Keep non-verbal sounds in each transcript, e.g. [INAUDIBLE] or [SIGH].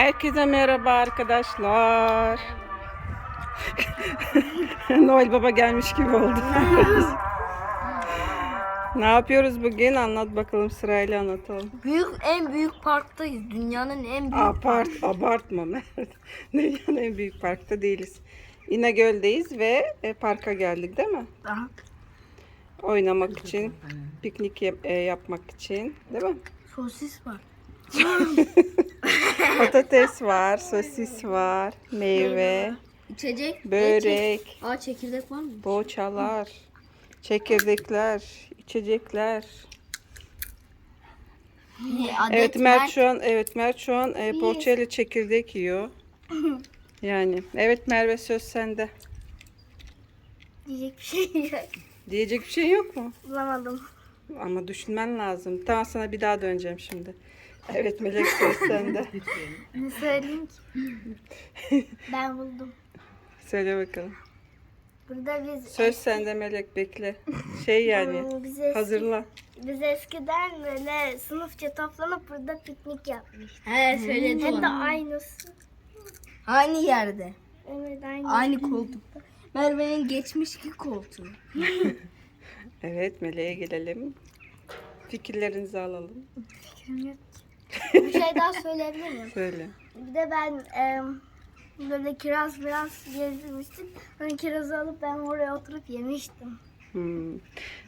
Herkese merhaba arkadaşlar. [LAUGHS] Noel Baba gelmiş gibi oldu. [LAUGHS] ne yapıyoruz bugün? Anlat bakalım sırayla anlatalım. Büyük en büyük parktayız. Dünyanın en büyük Apart, abartma Mert. [LAUGHS] Dünyanın en büyük parkta değiliz. İnegöl'deyiz ve e, parka geldik değil mi? Aha. Oynamak için, piknik yap- e, yapmak için değil mi? Sosis var. Patates var, sosis var, meyve, İçecek. börek. Aa çekirdek var mı? Poğaçalar, çekirdekler, içecekler. Adet Evet Mert şu an evet Mert şu an e, poğaça ile çekirdek yiyor. [LAUGHS] Yani evet Merve söz sende. Diyecek bir şey yok. Diyecek bir şey yok mu? Bulamadım. Ama düşünmen lazım. Tamam sana bir daha döneceğim şimdi. Evet Melek söz sende. Ne söyleyeyim ki? ben buldum. Söyle bakalım. Burada biz Söz sende Melek bekle. Şey yani [LAUGHS] biz, eski, hazırla. biz eskiden böyle sınıfça toplanıp burada piknik yapmıştık. He söyledi Hem de bana. aynısı. Aynı yerde. Evet aynı. Aynı koltukta. Merve'nin geçmişki koltuğu. Evet Meleğe gelelim. Fikirlerinizi alalım. Bir şey daha söyleyebilir miyim? Söyle. Bir de ben em, böyle kiraz biraz gezdirmiştim. Hani kirazı alıp ben oraya oturup yemiştim. Hmm.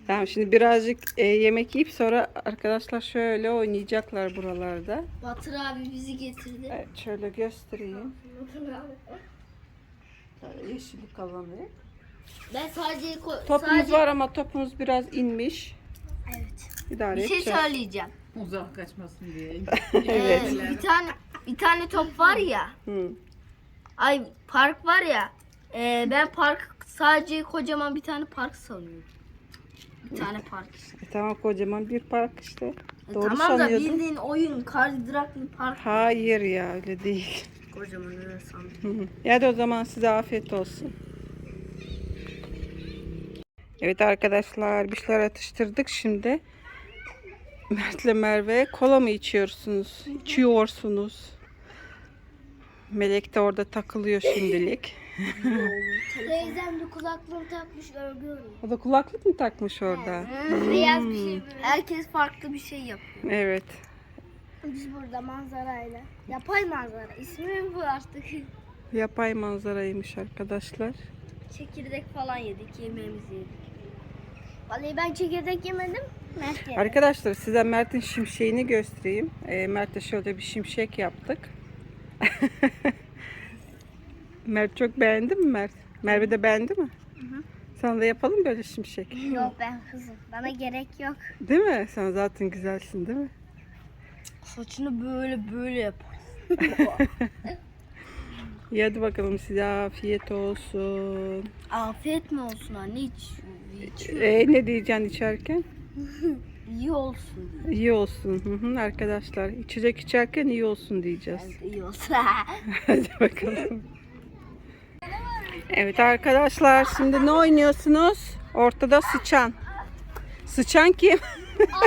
Tamam şimdi birazcık e, yemek yiyip sonra arkadaşlar şöyle oynayacaklar buralarda. Batır abi bizi getirdi. Evet, şöyle göstereyim. Şöyle yeşillik alanı. Ben sadece Topumuz sadece var ama topumuz biraz inmiş. Evet. İdare bir şey edeceğiz. söyleyeceğim. Uzak kaçmasın diye. [LAUGHS] Evet. Ee, bir tane bir tane top var ya. Hı. Ay park var ya. e, ben park sadece kocaman bir tane park sanıyorum. Bir tane park işte. E, tamam kocaman bir park işte. E, Doğru tamam da sanıyordun. bildiğin oyun kaydıraklı park. Hayır ya öyle değil. Kocaman öyle sandım. Ya da o zaman size afiyet olsun. Evet arkadaşlar bir şeyler atıştırdık şimdi. Mert'le Merve kola mı içiyorsunuz? İçiyorsunuz. Melek de orada takılıyor şimdilik. Teyzem de kulaklığını takmış görüyorum. O da kulaklık mı takmış orada? Beyaz bir şey böyle. Herkes farklı bir şey yapıyor. Evet. Biz burada manzarayla. Yapay manzara. İsmi mi bu artık? [LAUGHS] Yapay manzaraymış arkadaşlar. Çekirdek falan yedik, yemeğimizi yedik. Vallahi ben çekirdek yemedim. Mert. Arkadaşlar size Mert'in şimşeğini göstereyim. Ee, Mert'e şöyle bir şimşek yaptık. [LAUGHS] Mert çok beğendi mi Mert? Merve de beğendi mi? Sana da yapalım böyle şimşek. Yok ben kızım. Bana gerek yok. Değil mi? Sen zaten güzelsin değil mi? Saçını böyle böyle yap. [LAUGHS] İyi hadi bakalım size afiyet olsun. Afiyet mi olsun anne hiç, hiç Ee, ne diyeceksin içerken? İyi olsun. İyi olsun. Hı hı, arkadaşlar içecek içerken iyi olsun diyeceğiz. Evet, iyi olsun. [LAUGHS] [LAUGHS] Hadi bakalım. Evet arkadaşlar şimdi ne oynuyorsunuz? Ortada sıçan. Sıçan kim?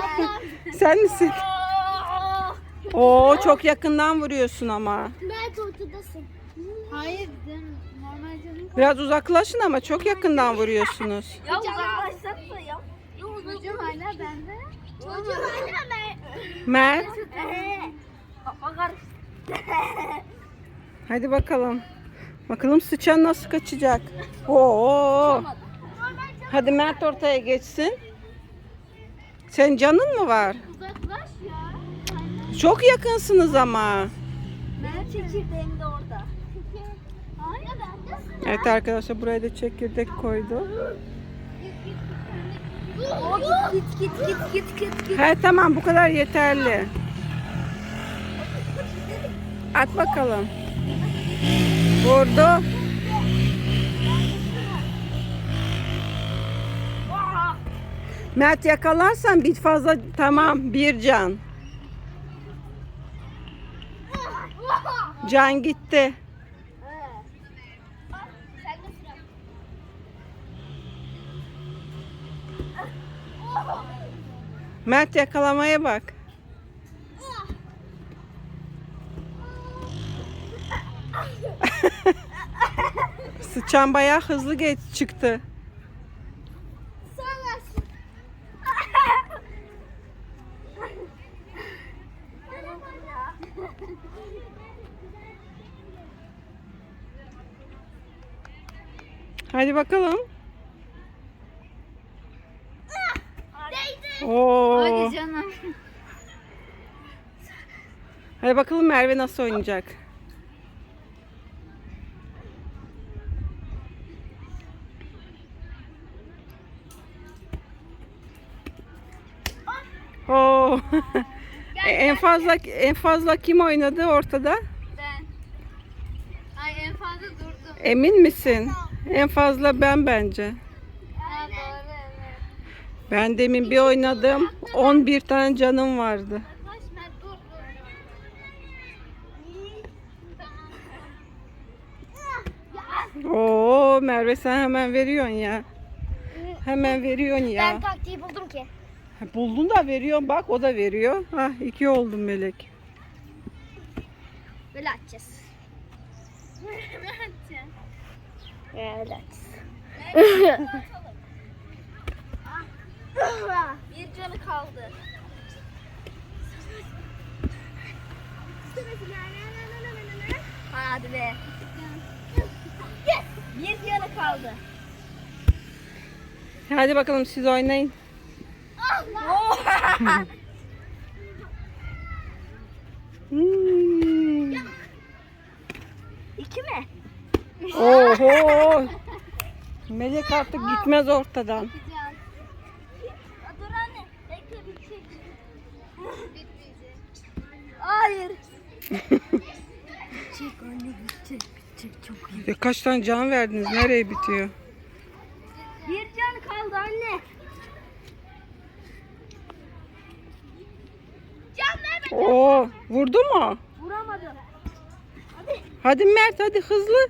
[LAUGHS] Sen misin? Oo çok yakından vuruyorsun ama. Mert ortadasın. Hayır normal canım. Biraz uzaklaşın ama çok yakından vuruyorsunuz. ya uzaklaşsak da yap. Çocuğum hala bende. Çocuğum hala ben. Mert Bakar. [LAUGHS] hadi bakalım. Bakalım sıçan nasıl kaçacak. Oo. Hadi Mert ortaya geçsin. Sen canın mı var? Uzaklaş ya. Çok yakınsınız ama. Ben çekirdeğim de orada. Evet arkadaşlar buraya da çekirdek koydu. O git git git git git git git. He tamam bu kadar yeterli. At bakalım. Vurdu. Mert yakalarsan bir fazla tamam bir can. Can gitti. Mert yakalamaya bak. [LAUGHS] Sıçan bayağı hızlı geç çıktı. Hadi bakalım. Değdi. Oo. Hadi canım. Hadi bakalım Merve nasıl oynayacak. Oo. E, en fazla en fazla kim oynadı ortada? Ben. Ay en fazla durdum. Emin misin? En fazla ben bence. Ben demin bir oynadım. 11 tane canım vardı. Oo Merve sen hemen veriyorsun ya. Hemen veriyorsun ya. Ben taktiği buldum ki. Buldun da veriyorsun bak o da veriyor. Ha iki oldun melek. Böyle atacağız. [LAUGHS] Böyle atacağız. [LAUGHS] Bir canı kaldı. [LAUGHS] Hadi be. Bir canı kaldı. Hadi bakalım siz oynayın. Hmm. [LAUGHS] İki mi? Oho. Melek artık gitmez ortadan. Dur anne. Bekle bitecek. Bitmeyecek. Hayır. Ya kaç tane can verdiniz? Nereye bitiyor? Bir can kaldı anne. Oo, vurdu mu? Vuramadım. Hadi Mert hadi hızlı.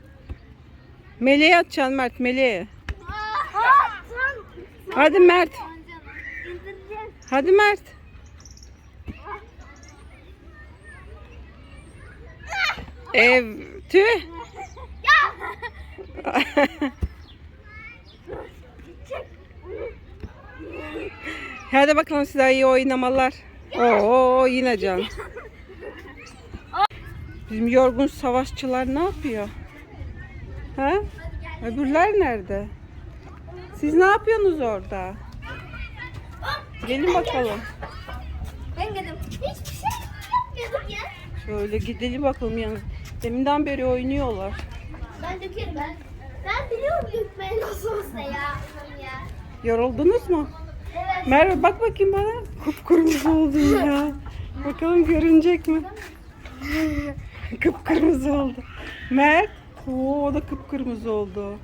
Meleğe atacaksın Mert meleğe. Hadi Mert. Hadi Mert. Ev tüh. [LAUGHS] Hadi bakalım size iyi oynamalar. Oo yine can. Bizim yorgun savaşçılar ne yapıyor? Ha? Öbürler nerede? Siz ne yapıyorsunuz orada? Gelin bakalım. Ben geldim. Hiçbir şey yapmıyordum ya. Şöyle gidelim bakalım yalnız. Deminden beri oynuyorlar. Ben dökerim ben. Ben biliyorum dökmeyi nasıl olsa ya. Yoruldunuz mu? Evet. Merve bak bakayım bana. Kıpkırmızı oldun ya. Bakalım görünecek mi? Kıpkırmızı oldu. Mert. Oo, o da kıpkırmızı oldu.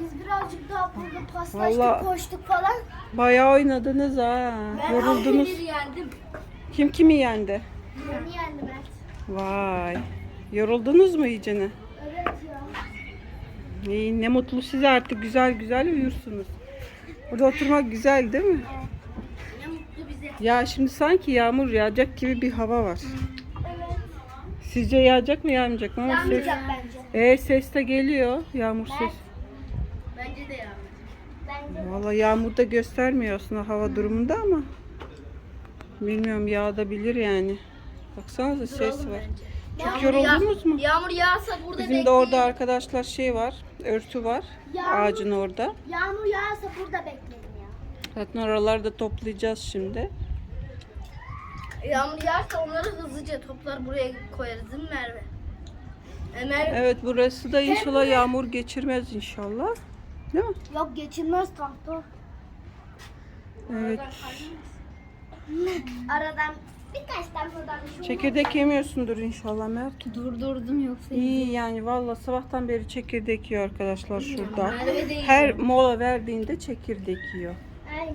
Biz birazcık daha burada paslaştık, Vallahi- koştuk falan. Bayağı oynadınız ha. Yoruldunuz. Bir yendim. Kim kimi yendi? Beni yendi Mert. Vay. Yoruldunuz mu iyicene? Evet ya. İyi ne mutlu size artık güzel güzel uyursunuz. Burada oturmak güzel değil mi? Ne mutlu bize. Ya şimdi sanki yağmur yağacak gibi bir hava var. Evet. Sizce yağacak mı yağmayacak mı? Ama ses, Yanmayacak bence. e, ses de geliyor. Yağmur ses. Bence de ya. Bence. Vallahi yağmur da göstermiyor aslında hava durumunda ama. Bilmiyorum yağabilir yani. Baksanıza ses var. Çok yoruldunuz mu? Yağmur yağsa burada Bizim de orada arkadaşlar şey var. Örtü var. Yağmur- Ağacın orada. Yağmur yağarsa burada beklerim ya. Zaten oraları da toplayacağız şimdi. Yağmur yağarsa onları hızlıca toplar buraya koyarız değil mi Merve? E, Merve Evet burası da inşallah yağmur geçirmez inşallah. Değil mi? Yok geçilmez tahta. Evet. Aradan birkaç tane buradan bir şey Çekirdek yemiyorsundur inşallah Mert. durdurdum yoksa. İyi yani valla sabahtan beri çekirdek yiyor arkadaşlar şurada. De Her mola verdiğinde çekirdek yiyor. Aynen.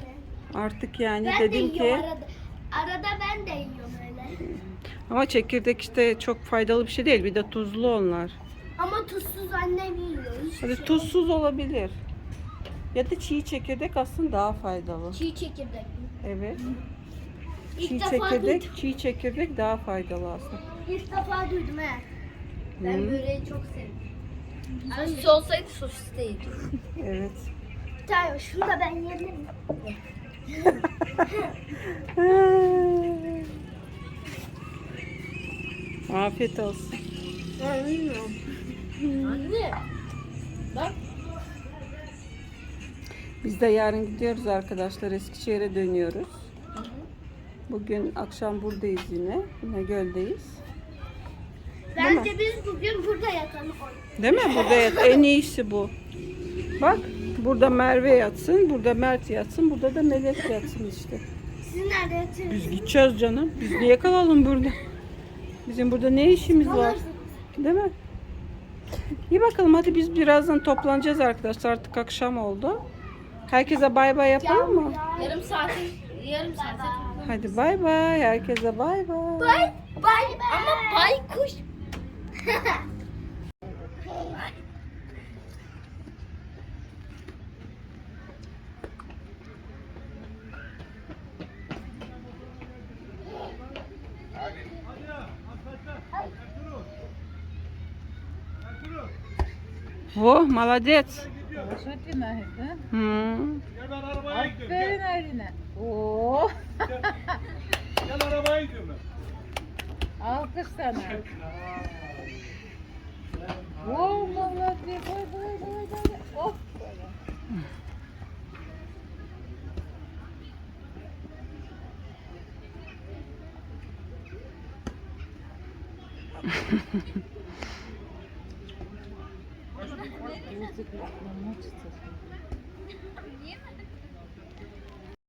Artık yani Ben de dedim ki yiyorum arada. Arada ben de yiyorum öyle. ama çekirdek işte çok faydalı bir şey değil. Bir de tuzlu onlar. Ama tuzsuz annem yiyor. Hadi şey. tuzsuz olabilir. Ya da çiğ çekirdek aslında daha faydalı. Çiğ çekirdek. Evet. İlk Çiğ defa çekirdek, duydum. çiğ çekirdek daha faydalı aslında. İlk defa duydum he. Ben Hı. böreği çok seviyorum. Sosis olsaydı sosis de yedim. Evet. Bir tane şunu da ben miyim? [LAUGHS] Afiyet olsun. Ben bilmiyorum. Anne. Bak. Biz de yarın gidiyoruz arkadaşlar. Eskişehir'e dönüyoruz. Bugün akşam buradayız yine. Yine göldeyiz. Bence biz bugün burada yatalım. Değil mi? Burada yat. En iyisi bu. Bak burada Merve yatsın, burada Mert yatsın, burada da Melek yatsın işte. Siz nerede yatıyorsunuz? Biz gideceğiz canım. Biz niye kalalım burada? Bizim burada ne işimiz var? Değil mi? İyi bakalım hadi biz birazdan toplanacağız arkadaşlar. Artık akşam oldu. Herkese bay bay yapalım mı? Yarım saate, yarım saate. Hadi bay bay. Herkese bay bay. Bay bay ama baykuş. Oh, молодец. Başlatayım ben hep. ha? Hmm. Gel ben arabaya gidiyorum. Gel, Aferin Ayrine. Oo. gel arabaya gidiyorum ben. Alkış sana. Oo vallahi bir koy koy koy koy. Of. Gözlük reklamı çıksın.